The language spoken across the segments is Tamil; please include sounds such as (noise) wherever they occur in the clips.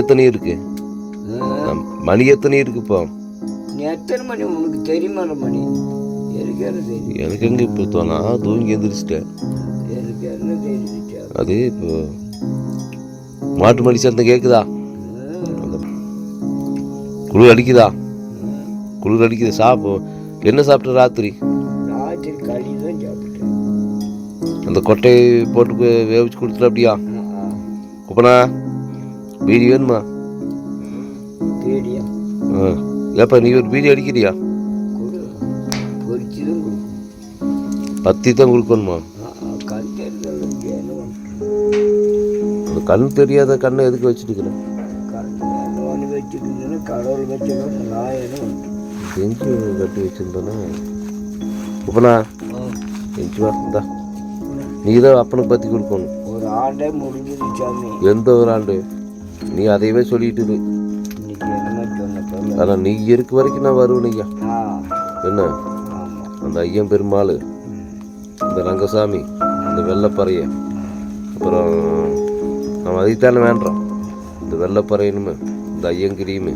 எத்தனை இருக்கு. மணி எத்தனை இருக்கு இப்போ எத்தனை மணி உனக்கு தெரியுமா மணி? எனக்கு எங்க இப்போ தோணா? தூங்கி எந்திரிச்சிட்டேன் எனக்கு என்ன தெரியும் அது இப்போ மாட்டு மணி சத்தம் கேட்குதா குளிர் அடிக்குதா? குளிர் அடிக்குது சாப்பு என்ன சாப்பிட்ட ராத்திரி? ராத்திரி களி தான் சாப்பிட்டேன். அந்த கொட்டையை போட்டு வேவிச்சு கொடுத்துட்டு அப்படியா. குப்பனா? பீடி வேணுமா? தேடியா. ஆ. ஏப்பா நீ ஒரு பீடி அடிக்கிறியா? பத்தி தான் கொடுக்கணுமா? கண் தெரியாத கண்ணை எதுக்கு வச்சுட்டுக்கிறேன் கடவுள் வச்சுக்கணும் கட்டி வச்சிருந்தேன்னா. குப்பனா செஞ்சு வா இந்தா. நீ தான் அப்பனுக்கு பற்றி கொடுக்கணும். ஒரு ஆண்டே எந்த ஒரு ஆண்டு? நீ அதையவே சொல்லிட்டு இரு. ஆனால் நீ இருக்க வரைக்கும் நான் வருவேன் ஐயா. என்ன? அந்த ஐயன் பெருமாள் இந்த ரங்கசாமி இந்த வெள்ளப்பறைய. அப்புறம் நம்ம அதைத்தானே வேண்டுறோம் இந்த வெள்ளப்பறையனுமே இந்த ஐயங்கிரியுமே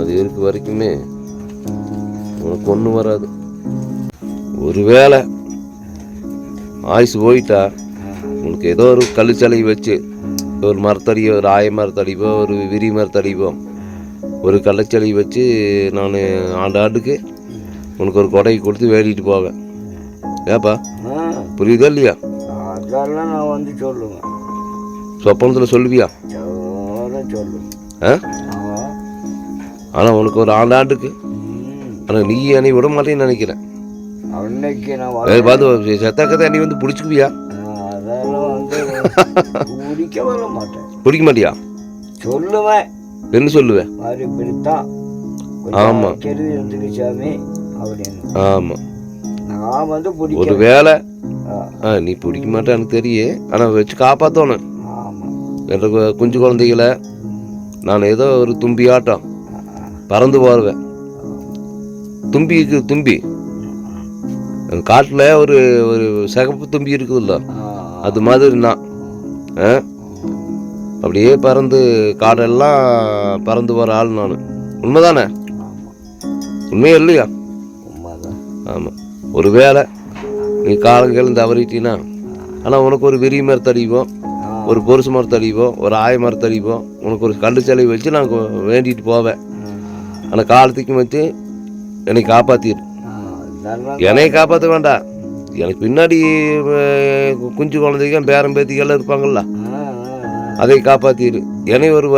அது இருக்க வரைக்குமே உனக்கு ஒன்றும் வராது. ஒருவேளை ஆயுசு போயிட்டா உனக்கு ஏதோ ஒரு கழுச்சலை வச்சு ஒரு மரத்தடியோ ஒரு ஆய மரத்தடிவோ ஒரு விரி மரத்தடிவோ ஒரு கள்ளச்சலை வச்சு நான் ஆண்டு ஆண்டுக்கு உனக்கு ஒரு கொடை கொடுத்து வேடிட்டு போவேன். ஏப்பா? புரியுதா இல்லையா? அதெல்லாம் நான் வந்து சொல்லுவேன். சொப்பனத்தில் சொல்லுவியா? ஆ? ஆனால் உனக்கு ஒரு ஆண்டாண்டுக்கு ம். ஆனால் நீ என்னை விட மாட்டேன்னு நினைக்கிறேன். அன்னைக்கு நான் பார்த்து செத்த கதை நீ வந்து பிடிச்சிக்குவியா? குடிக்க வர மாட்டேன். பிடிக்க மாட்டியா சொல்லுவேன். என்ன சொல்லுவேன் மாதிரி இப்படித்தான். ஆமா. கெடுதி இருந்துக்கு சாமி அப்படின்னு. ஆமாம் நான் வந்து ஒரு பிடிக்க வேளை ஆ நீ பிடிக்க மாட்டே எனக்கு தெரியும் ஆனால் வச்சு காப்பாற்றணும் ஆமாம் என்ற கு- குஞ்சு குழந்தைகளை நான் ஏதோ ஒரு தும்பி ஆட்டம். பறந்து போடுவேன் தும்பிக்கு தும்பி. அந்த காட்டில் ஒரு ஒரு சிகப்பு தும்பி இருக்குதுல்ல? அது மாதிரி நான்? அப்படியே பறந்து காடெல்லாம் பறந்து வர ஆள் நான். உண்மைதானே? உண்மையா இல்லையா? ஆமாம் ஒரு வேளை நீ காலங்கள் தவறிட்டீன்னா ஆனால் உனக்கு ஒரு விரி மரத்து அடிப்போம் ஒரு பொருசு மரத்து அடிப்போம் ஒரு ஆய மரத்து அடிப்போம் உனக்கு ஒரு கண்டு சிலை வச்சு நான் வேண்டிட்டு போவேன். ஆனால் காலத்துக்கு வச்சு என்னை காப்பாற்றிடு என்னைய காப்பாற்ற வேண்டாம். எனக்கு பின்னாடி குஞ்சு குழந்தைங்க பேரன் பேத்திகள்லாம் ஆ, அதை காப்பாற்றிடு என்னை ஒரு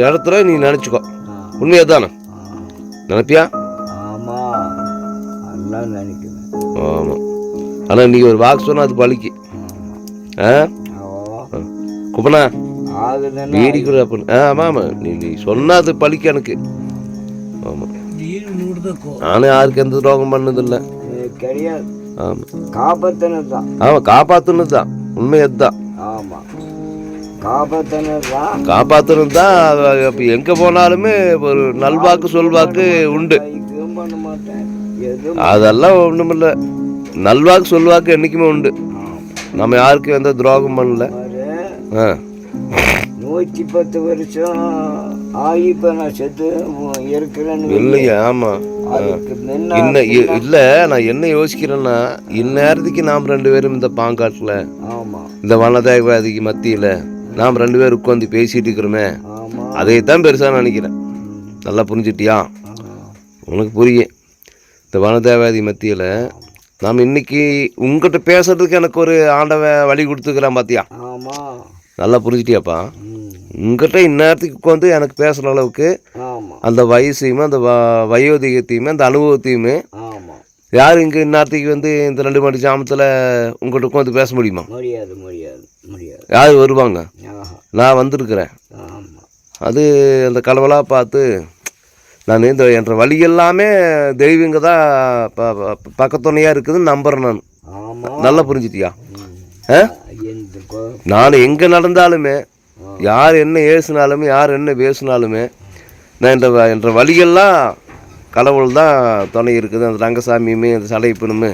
இடத்துல நீ நினச்சிக்கோ. உண்மையாக தானே நினைப்பியா? ஆமா. எல்லாம் நினைக்கிறேன். ஆமாம் ஆனால் நீ ஒரு வாக்கு சொன்னால் அது பழிக்கு. ஆ? குப்பனா? ஆகுதுன்னா வீடி கூட அப்ப ஆ ஆமாம் ஆமாம் நீ நீ சொன்னா அது பழிக்கு எனக்கு. ஆமாம் நானும் யாருக்கு எந்த துரோகம் பண்ணதில்லை. கிடையாது. ஆமாம் காப்பாத்தினது தான் ஆமாம் காப்பாற்றுனது தான் உண்மை அதுதான் ஆமா. காப்பாத்தினது தான் காப்பாற்றுனது தான் அப்போ எங்கே போனாலுமே ஒரு நல்வாக்கு சொல்வாக்கு உண்டு. அதெல்லாம் ஒன்றுமில்ல நல்வாக்கு சொல்வாக்கு என்றைக்குமே உண்டு. நம்ம யாருக்கும் எந்த துரோகம் பண்ணல. ஆ. நூற்றி பத்து வருஷம் ஆகி இப்போ நான் செத்து இருக்கிறேன்னு இல்லையா ஆமாம் இன்ன இல்லை நான் என்ன யோசிக்கிறேன்னா இந்நேரத்துக்கு நாம் ரெண்டு பேரும் இந்த பாங்காட்டில் இந்த வனதேவாதிக்கு மத்தியில் நாம் ரெண்டு பேரும் உட்காந்து பேசிட்டு இருக்கிறோமே ஆமா. அதைத்தான் பெருசாக நினைக்கிறேன். நல்லா புரிஞ்சிட்டியா? உனக்கு புரியும். இந்த வனதேவாதி மத்தியில் நாம் இன்னைக்கு உங்ககிட்ட பேசுறதுக்கு எனக்கு ஒரு ஆண்டவன் வழி கொடுத்துக்கிறான் பாத்தியா? ஆமா. நல்லா புரிஞ்சிட்டியாப்பா? ம், உங்ககிட்ட இந்நேரத்துக்கு உட்காந்து எனக்கு பேசுகிற அளவுக்கு அந்த வயசையுமே அந்த வயோதிகத்தையுமே அந்த அனுபவத்தையுமே யார் இங்கே இந்நேரத்துக்கு வந்து இந்த ரெண்டு மணி ஜாமத்தில் உங்கள்கிட்ட உட்காந்து பேச முடியுமா? முடியாது முடியாது முடியாது. யார் வருவாங்க? நான் வந்திருக்கிறேன். அது அந்த கடவுளாக பார்த்து நான் இந்த என்ற வழி எல்லாமே தெய்வங்க தான் பக்கத்துணையாக இருக்குதுன்னு நம்புறேன் நான். நல்லா புரிஞ்சிட்டியா? நான் எங்கே நடந்தாலுமே யார் என்ன ஏசுனாலுமே யார் என்ன பேசினாலுமே நான் என்ற என்ற வழியெல்லாம் கடவுள் தான் துணை இருக்குது. அந்த ரங்கசாமியுமே அந்த சடைப்பனுமே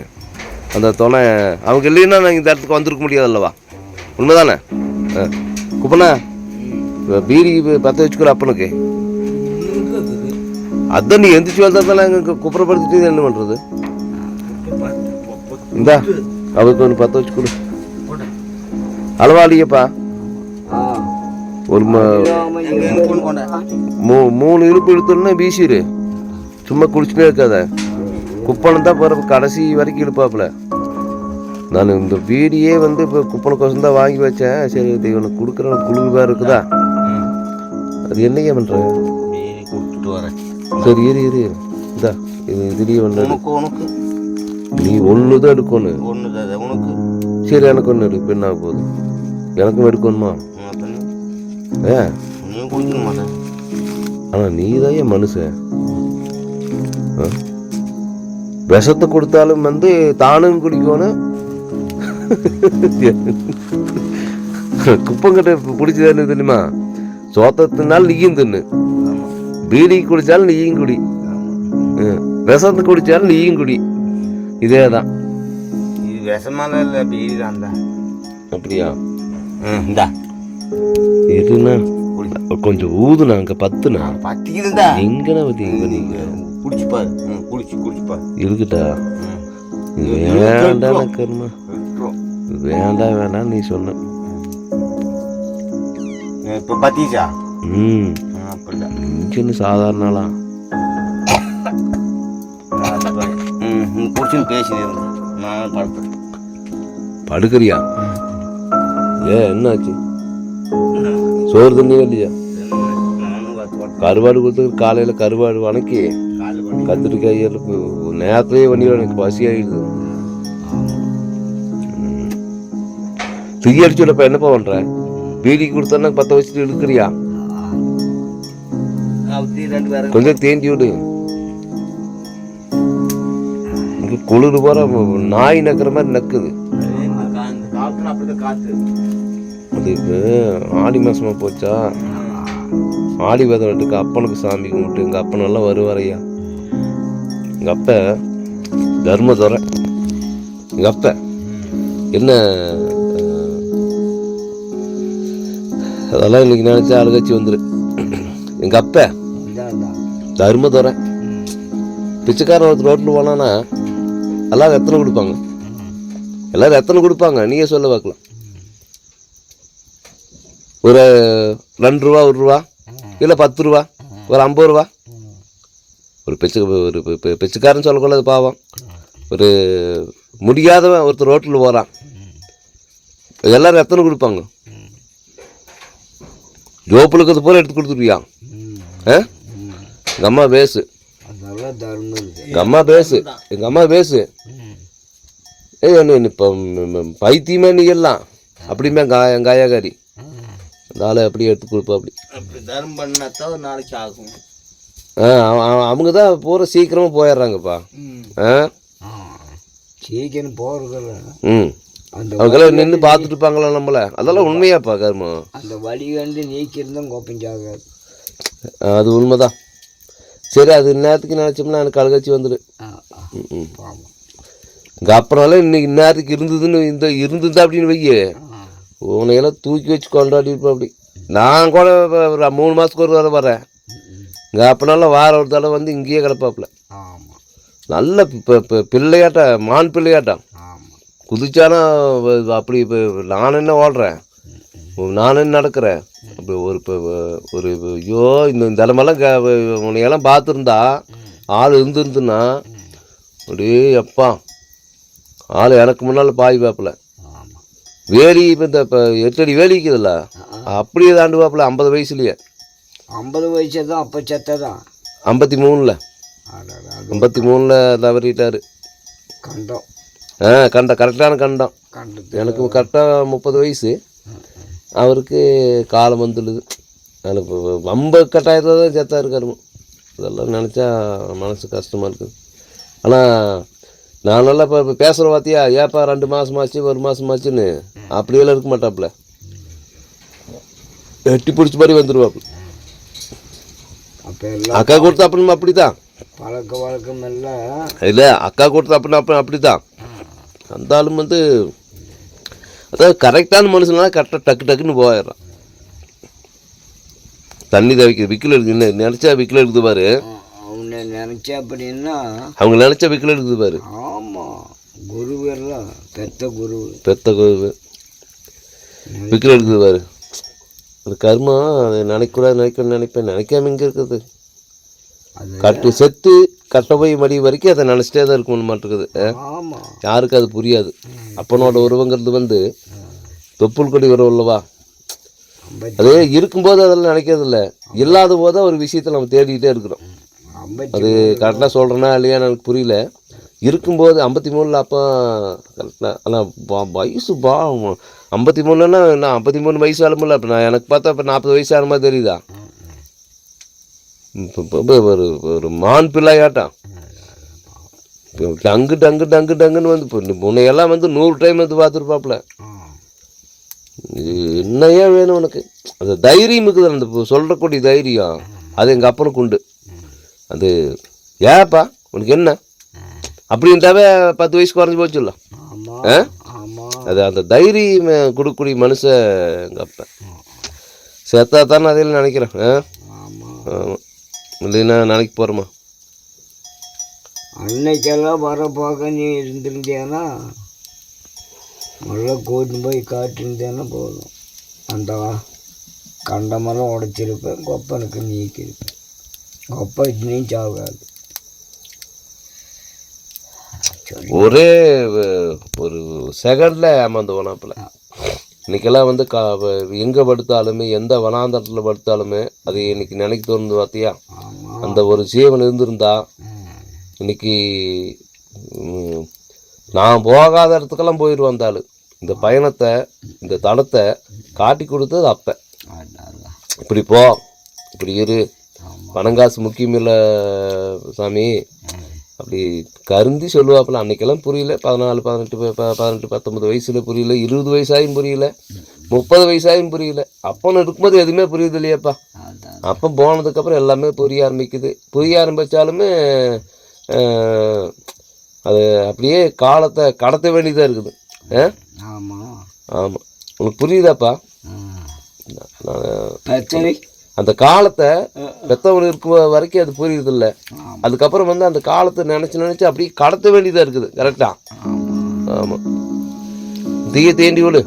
அந்த துணை அவங்க இல்லைன்னா நான் இந்த இடத்துக்கு வந்திருக்க முடியாது அல்லவா உண்மைதானே. இப்ப பீடி பற்ற வச்சுக்கிற அப்பனுக்கு. அதான் நீ எந்திரிச்சு வந்ததெல்லாம் எங்க குப்புறப்படுத்திட்டு என்ன பண்றது? இந்தா அவருக்கு ஒன்று பற்ற வச்சு கொடு. அளவாளியப்பா ஆ ஒரு ம- மூ மூணு இழுப்பு இழுத்தோன்னா வீசிடு சும்மா குடிச்சுட்டே இருக்காத. குப்பனம் தான் பிறகு கடைசி வரைக்கும் இழுப்பாப்புல. நான் இந்த வீடியே வந்து இப்போ குப்பனுக்கோசம் தான் வாங்கி வச்சேன். சரி இது இவனுக்கு கொடுக்குற குழுவாக இருக்குதா? அது என்னையா பண்ணுற பீடி கொடுத்துட்டு வரேன் சரி இரு இரு. இந்தா இது இதுலேயே ஒன்று நீ ஒன்று தான் எடுக்கணும். ஒன்று தான் உனக்கு. சரி எனக்கு ஒன்று எடு. என்ன போகுது? எனக்கும் எடுக்கணுமா? நீயும் குடிக்க மாட்டேன். ஆனால் நீ தான் என் மனுஷன்? விஷத்தை கொடுத்தாலும் வந்து தானும் குடிக்கணும். குப்பங்கிட்ட பிடிச்சது தெரியுமா? சோத்தை தின்னாலும் நீயும் தின்னு. பீடி குடிச்சாலும் நீயும் குடி. விஷத்தை குடிச்சாலும் நீயும் குடி. இதே தான் இது விஷமால இல்லை பீடி தான் தான். அப்படியா? ம் இந்தா. இதுனா கொஞ்சம் ஊதுனா அங்கே பத்துனா? பத்திக்குதுண்டா எங்கன பத்தி நீங்க? குடிச்சு பாரு. குடிச்சு குடிச்சு பாரு. இது வேண்டாம் கர்மா. வேண்டாம் வேண்டாம் நீ சொன்ன இப்போ பத்திச்சா? ம். அப்படிதான் இங்கன்னு சாதாரண ஆளா? ம் நீ குடிச்சுன்னு பேசினே இருந்தேன் நான் படுப்பேன் படுக்கிறியா? ஏ என்னாச்சு? சோறு தண்ணியே இல்லையா? கருவாடு கொடுத்து காலையில் கருவாடு வணக்கி கத்திரிக்காய் நேரத்துலேயே பண்ணி எனக்கு பசி ஆகிடுது தீ அடிச்சுடப்ப என்னப்பா பண்ற? பீடி கொடுத்தா பத்த வச்சுட்டு பேரும். கொஞ்சம் தேஞ்சி விடு. குளிர் போற நாய் நக்கிற மாதிரி நக்குது. இது ஆடி மாதமாக போச்சா? ஆடி பதினெட்டுக்கு அப்பனுக்கு சாமி கும்பிட்டு எங்கள் அப்பனெல்லாம் வருவாரையா எங்கள் அப்ப தர்மதுரை எங்கள் அப்ப என்ன அதெல்லாம் இன்னைக்கு நினச்சா அழுகச்சி வந்துரு. எங்கள் அப்ப தர்மதுரை பிச்சைக்காரன் ஒருத்தர் ரோட்டில் போனான்னா எல்லாரும் எத்தனை கொடுப்பாங்க? எல்லாரும் எத்தனை கொடுப்பாங்க? நீயே சொல்ல பார்க்கலாம். ஒரு ரெண்டு ரூபா ஒரு ரூபா இல்லை பத்து ரூபா ஒரு ஐம்பது ரூபா ஒரு பெச்சு ஒரு பி- சொல்லக்கூடாது பாவம். ஒரு முடியாதவன் ஒருத்தர் ரோட்டில் போகிறான் எல்லோரும் எத்தனை கொடுப்பாங்க. ஜோப்பில் இருக்கிறது போல எடுத்து கொடுத்துருவியா? ஆ? எங்கள் அம்மா பேசு. எங்கள் அம்மா பேசு. எங்கள் அம்மா பேசு. ஏய் என்ன இப்போ பைத்தியமே நீ எல்லாம். அப்படிமே எங்கள் எங்கள் ஆயாக்காரி ஆளை அப்படியே எடுத்து கொடுப்பா அப்படி. அப்படி தர்மம் பண்ணாதான் ஒரு நாளைக்கு ஆகும். ஆ அவ- அவ- அவங்க தான் பூரா சீக்கிரமாக போயிடுறாங்கப்பா. ஆ? சீக்கிரம் போகிறதில்ல ம். அந்த அவங்கெல்லாம் நின்று பார்த்துட்டு இருப்பாங்களா நம்மள? அதெல்லாம் உண்மையாப்பா கர்மம் அந்த வழி கண்டு நீக்கிருந்தும் கோப்பஞ்சாகாது அது உண்மைதான். சரி அது நேரத்துக்கு நினச்சோம்னா எனக்கு அழுகச்சி வந்துடு ம் ம். இங்கே அப்புறம்லாம் இன்னைக்கு இந்நேரத்துக்கு இருந்ததுன்னு இந்த இருந்ததா அப்படின்னு வையே. ஆ உன்னையெல்லாம் தூக்கி வச்சு கொண்டாடி இருப்பேன் அப்படி. நான் கூட ஒரு மூணு மாதத்துக்கு ஒரு தடவை வரேன் இங்கே அப்பனால வாரம் ஒரு தடவை வந்து இங்கேயே கிடப்பாப்புல. நல்ல இப்போ இப்போ பிள்ளையாட்டா மான் பிள்ளையாட்டம் குதிச்சானா அப்படி இப்போ நான் என்ன ஓடுறேன்? நான் என்ன நடக்கிறேன்? அப்படி ஒரு இப்போ ஒரு ஐயோ இந்த தலைமெல்லாம் க உன்னையெல்லாம் பார்த்துருந்தா ஆள் இருந்துருந்துன்னா அப்படியே அப்பா. ஆள் எனக்கு முன்னால் பாய் ஆமாம் வேலி இப்போ இந்த இப்போ எட்டடி வேலி இருக்குதுல்ல அப்படியே தாண்டுவாப்புல ஐம்பது வயசுலயே. ஐம்பது வயசு தான் அப்போ செத்ததான் ஐம்பத்தி மூணில் ஐம்பத்தி மூணில் தவறிட்டார். கண்டம். ஆ கண்ட கரெக்டான கண்டம். கண்டது எனக்கு கரெக்டாக முப்பது வயசு. அவருக்கு காலம் வந்துடுது. இப்போ ரொம்ப கட்டாயத்தில் தான் செத்தா இருக்காரு இதெல்லாம் நினச்சா மனசு கஷ்டமாக இருக்குது. ஆனால் நான் நல்லா இப்போ இப்போ பேசுகிற பார்த்தியா ஏப்பா ரெண்டு மாதமாச்சு ஒரு மாதமாச்சுன்னு அப்படியெல்லாம் இருக்க மாட்டாப்புல. எட்டி பிடிச்ச மாதிரி வந்துடுவாப்புல அக்கா கொடுத்த அப்படின்னு அப்படி தான் பழக்க வழக்கம் இல்லை அக்கா கொடுத்த அப்படின்னு அப்படி அப்படி தான் அந்த ஆளும் வந்து அதாவது கரெக்டான மனுஷனால கரெக்டாக டக்கு டக்குன்னு போயிடுறான். தண்ணி தவிக்க விக்கில் எடுக்குது நினச்சா விக்கில் எடுக்குது பாரு அவனை நினச்சா அப்படின்னா அவங்க நினச்சா விக்கில் எடுக்குது பாரு. ஆமாம் குருவெல்லாம் பெத்த குரு. பெத்த கோவு விக்கில் எடுக்குது பாரு. அந்த கர்மம் அதை நினைக்கூடாது நினைக்கணும்னு நினைப்பேன். நினைக்காம இங்கே இருக்குது? அது கட்டு செத்து கட்ட போய் மடி வரைக்கும் அதை நினச்சிட்டே தான் இருக்கணும் மாட்டிருக்குது யாருக்கு அது புரியாது? அப்பனோட உருவங்கிறது வந்து தொப்புள் கொடி உறவு ஐம்பத்தி அது இருக்கும்போது அதெல்லாம் நினைக்கிறது இல்லை இல்லாத போது ஒரு விஷயத்தை நம்ம தேடிக்கிட்டே இருக்கிறோம். அது கரெக்டாக சொல்கிறேன்னா இல்லையா எனக்கு புரியல. இருக்கும்போது ஐம்பத்தி மூணில் அப்போ கரெக்டாக ஆனால் வயசு பா ஐம்பத்தி மூணுன்னா நான் ஐம்பத்தி மூணு வயசு ஆளுமில்ல அப்போ நான் எனக்கு பார்த்தா இப்போ நாற்பது வயசு மாதிரி தெரியுதா? ஒரு ஒரு மான் பிள்ளையாட்டம் டங்கு டங்கு டங்கு டங்குன்னு வந்து இப்போ முன்னையெல்லாம் வந்து நூறு டைம் வந்து பார்த்துருப்பாப்புல. என்னையா வேணும் உனக்கு? அந்த தைரியம் இருக்குது அந்த சொல்கிறக்கூடிய தைரியம். அது எங்கள் அப்பனுக்கு உண்டு. அது ஏப்பா உனக்கு என்ன? அப்படின்ட்டாவே பத்து வயசு குறைஞ்சி போச்சுல்ல ஆ? அது அந்த தைரியம் கொடுக்கக்கூடிய மனுஷன் எங்கள் அப்பன் செத்தா தானே அதையில் நினைக்கிறேன். ஆ? ஆமாம் இல்லைன்னா நாளைக்கு போகிறோமா அன்னைக்கெல்லாம் வர பார்க்க நீ இருந்திருந்தியானா முதல்ல கூட்டின்னு போய் காட்டிருந்தேன்னா போதும். அந்த கண்டமெல்லாம் உடைச்சிருப்பேன் கொப்பனுக்கு நீக்கியிருப்பேன் கொப்பை இன்னும் சாகாது ஒரே ஒரு செகண்டில் ஏமாந்து போனாப்புல இன்னைக்கெல்லாம் வந்து கா எங்கே படுத்தாலுமே எந்த வனாந்தரத்தில் படுத்தாலுமே அது இன்னைக்கு நினைக்க தோணுது பார்த்தியா அந்த ஒரு ஜீவன் இருந்திருந்தா இன்னைக்கு நான் போகாத இடத்துக்கெல்லாம் போயிடுவேன் அந்த ஆளு. இந்த பயணத்தை இந்த தடத்தை காட்டி கொடுத்தது அப்போ. இப்படி போ இப்படி இரு. ஆமாம் பணங்காசு முக்கியம் இல்லை சாமி. அப்படி கருந்தி சொல்லுவாப்புல அன்னைக்கெல்லாம் புரியல. பதினாலு பதினெட்டு பதினெட்டு பத்தொன்பது வயசுல புரியல. இருபது வயசாயும் புரியல. முப்பது வயசாயும் புரியல. அப்பன்னு இருக்கும்போது எதுவுமே புரியுது இல்லையாப்பா. அப்போ போனதுக்கப்புறம் எல்லாமே புரிய ஆரம்பிக்குது. புரிய ஆரம்பித்தாலுமே அது அப்படியே காலத்தை கடத்த வேண்டியதாக இருக்குது. ஆ? ஆமாம் ஆமாம் உனக்கு புரியுதாப்பா? நான் பிரச்சனை அந்த காலத்தை பெத்தவன் இருக்கும் வரைக்கும் அது புரியுதில்ல ஆமாம் அதுக்கப்புறம் வந்து அந்த காலத்தை நினச்சி நினச்சி அப்படியே கடத்த வேண்டியதாக இருக்குது. கரெக்டா ஆமாம் தீய தேண்டி விடு.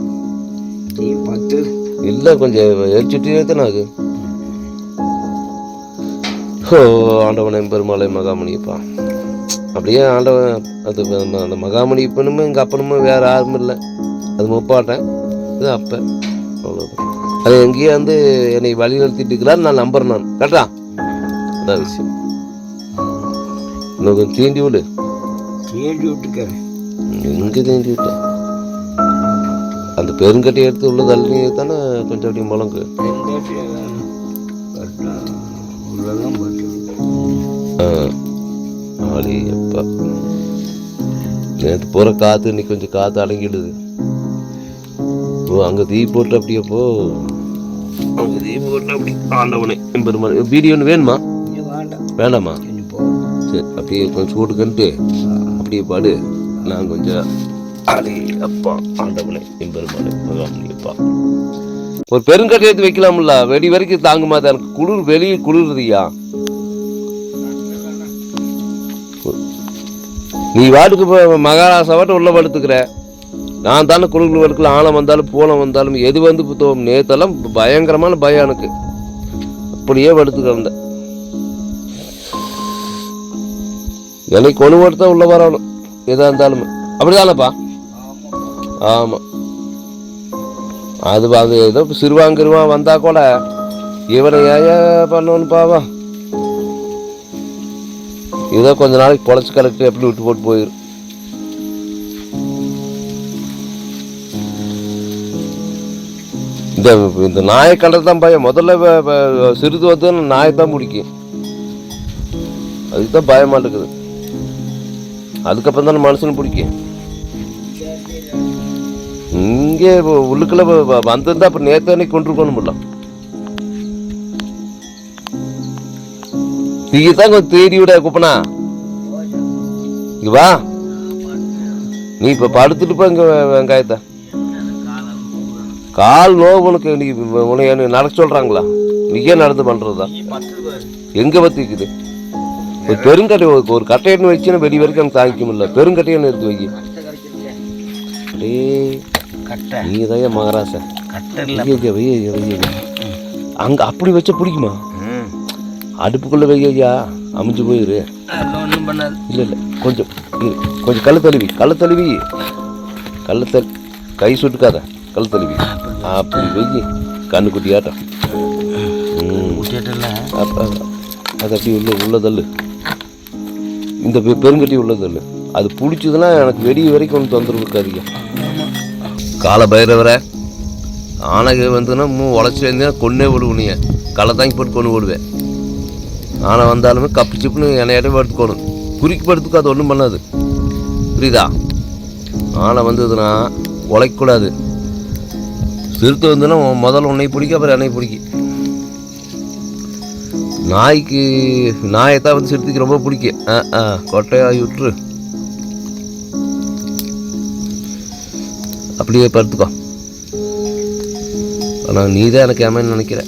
பத்து இல்லை கொஞ்சம் எரிச்சுட்டே ஆகு ஓ ஆண்டவனை பெருமாளை மகாமணியப்பா அப்படியே ஆண்டவன் அது அந்த- அந்த மகாமணி இப்பனுமே எங்கள் அப்பனுமே வேறு யாரும் இல்லை. அது முப்பாட்டேன் இது அப்போ. அவ்வளோதான் அது எங்கேயோ வந்து என்னை வழி நடத்திட்டு இருக்கிறார். நான் நம்புறேன் நான். கரெக்டா அதான் விஷயம். இன்னும் கொஞ்சம் தீண்டி விடு. தேடி விட்டுக்கிறேன் எங்கே தீண்டி விட்டேன் அந்த பெருங்கட்டி எடுத்து உள்ள தள்ளி தானே கொஞ்சம் அப்படியே முழங்கு. ஆளி அப்பா நேற்று போகிற காற்று இன்னைக்கு கொஞ்சம் காற்று அடங்கிடுது. ஓ அங்கே தீ போட்டு அப்படியே போ. அங்கே தீ போட்டு அப்படி ஆண்டவனே எம்பெருமான் வீடியோ ஒன்று வேணுமா? வேண்டாம்? சரி அப்படியே கொஞ்சம் சூட்டுக்கன்ட்டு அப்படியே பாடு. நான் கொஞ்சம் அடி அப்பா ஆண்டவனே எம்பெருமானே ஒரு பெருங்கட்டை எடுத்து வைக்கலாம்ல? வெடி வரைக்கும் தாங்குமா தான் குளிர் வெளியே குளிருதியா நீ வாட்டுக்கு மகாராசாவாட்ட உள்ள படுத்துக்கிற. நான் தானே குழு வடுக்கல ஆழம் வந்தாலும் பூலம் வந்தாலும் எது வந்து புத்தகம்? நேத்தெல்லாம் பயங்கரமான பயம் எனக்கு. அப்படியே படுத்து கிடந்தேன். என்னை கொண்டு தான் உள்ள வரணும் எதாக இருந்தாலுமே. அப்படிதானப்பா? ஆமாம் அது அது ஏதோ சிறுவாங்கிருவான் வந்தால் கூட. இவனை ஏன் பண்ணணும்னு பாவா ஏதோ கொஞ்ச நாளைக்கு பொழைச்சி கலெக்டர் எப்படி விட்டு போட்டு போயிடும் இந்த இந்த நாயை கண்டது தான் பயம். முதல்ல சிறிது வந்து நாயை தான் பிடிக்கும். அதுக்கு தான் பயமா இருக்குது. அதுக்கப்புறம் தானே மனுஷனு பிடிக்கும். இங்கே உள்ளுக்குள்ளே வ- வந்திருந்தா அப்புறம் நேற்று அன்னைக்கு கொண்டு இருக்கணும்ல தான் கொஞ்சம் தேடி விட குப்பனா. இங்க வா. நீ இப்ப படுத்துட்டு போ இங்க வெங்காயத்தை. கால் நோவு உனக்கு நீ உன்னை என்ன நடக்க சொல்கிறாங்களா நீயே நடந்து பண்ணுறதா எங்கே பற்றிக்குது ஒரு பெருங்கட்டை ஒரு- கட்டையன்னு வச்சுன்னா வெளி வரைக்கும் எனக்கு தாங்கிக்க முடியல. பெருங்கட்டையன்னு எடுத்து வை டேய் கட்டை. நீ தான் மகாராசா அங்கே அப்படி வச்சா பிடிக்குமா? அடுப்புக்குள்ளே வையா அமைஞ்சு போயிரு. இல்லை இல்லை கொஞ்சம் கொஞ்சம் கல் தழுவி கல் தழுவி. கல் தல் கை சுட்டுக்காத. கல் தழுவி அப்படி வெயி கண்ணுக்குட்டி ஆட்டம் அது அப்படி உள்ள உள்ள தள்ளு. இந்த பெருங்கட்டி உள்ள தள்ளு. அது பிடிச்சதுன்னா எனக்கு வெடி வரைக்கும் ஒன்று தொந்தரவு இருக்காதீங்க கால பைரவரை ஆனகை வந்துன்னா மூ உழைச்சி வந்தேன் கொன்னே விடுவீங்க. களை தாங்கி போட்டு கொண்டு விடுவேன் ஆனை வந்தாலுமே கப்பு சிப்புன்னு என்னையாட்டம் படுத்துக்கணும் குறுக்கி படுத்துக்கோ அது ஒன்றும் பண்ணாது. புரியுதா? ஆனை வந்ததுன்னா உழைக்கக்கூடாது. சிறுத்தை வந்துன்னா முதல்ல உன்னை பிடிக்க அப்புறம் என்னை பிடிக்கும். நாய்க்கு நாயைத்தான் வந்து சிறுத்தைக்கு ரொம்ப பிடிக்கும். ஆ ஆ கொட்டையாகி விட்டுரு. அப்படியே படுத்துக்கோ. ஆனால் நீ தான் எனக்கு ஏமான்னு நினைக்கிற.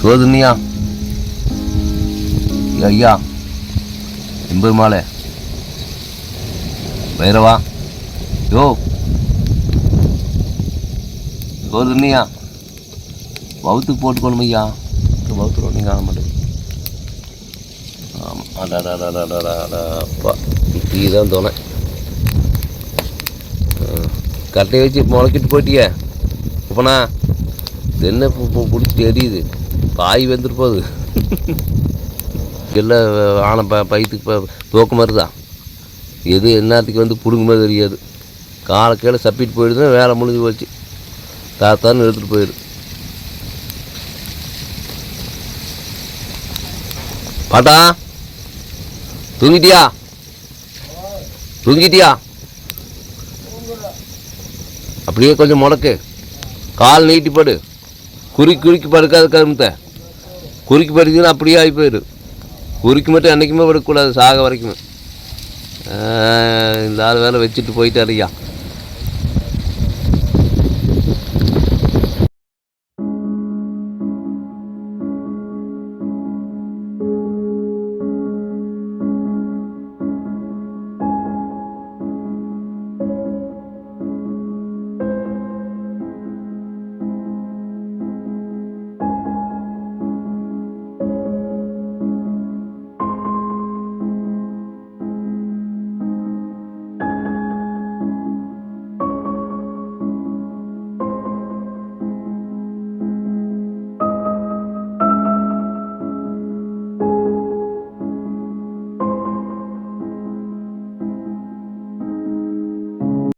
சோதனியா? ஐயா எம்பெருமாளே பைரவா யோ. சோதனியா வவுத்துக்கு போட்டுக்கணும் ஐயா வவுத்துறோம் நீங்கள் காண மாட்டேங்க ஆமாம் அடாடாடாடாடாடா அப்பா டீ தான் தோணை கட்டையை வச்சு முளைக்கிட்டு போயிட்டியே. இப்போண்ணா இது என்ன பிடிச்சிட்டு எரியுது? பாய் வந்துட்டு போகுது. (laughs) எல்லாம் ஆனை ப பயத்துக்கு ப தோக்க மாதிரி தான் எது என்னத்துக்கு வந்து பிடுங்குமே தெரியாது. காலை கீழே சப்பிட்டு போயிடுதுன்னா வேலை முடிஞ்சு போச்சு. தாத்தான்னு எடுத்துகிட்டு போயிடு பாட்டா தூங்கிட்டியா? தூங்கிட்டியா? அப்படியே கொஞ்சம் முடக்கு. கால் நீட்டி படு. குறுக்கி குறுக்கி படுக்காத கருமத்தை. குறுக்கி படுத்தீங்கன்னா அப்படியே ஆகி போயிடு குறுக்கி மட்டும் என்றைக்குமே படுக்கக்கூடாது சாக வரைக்குமே. இந்த ஆள் வேலை வச்சுட்டு போயிட்டாருய்யா.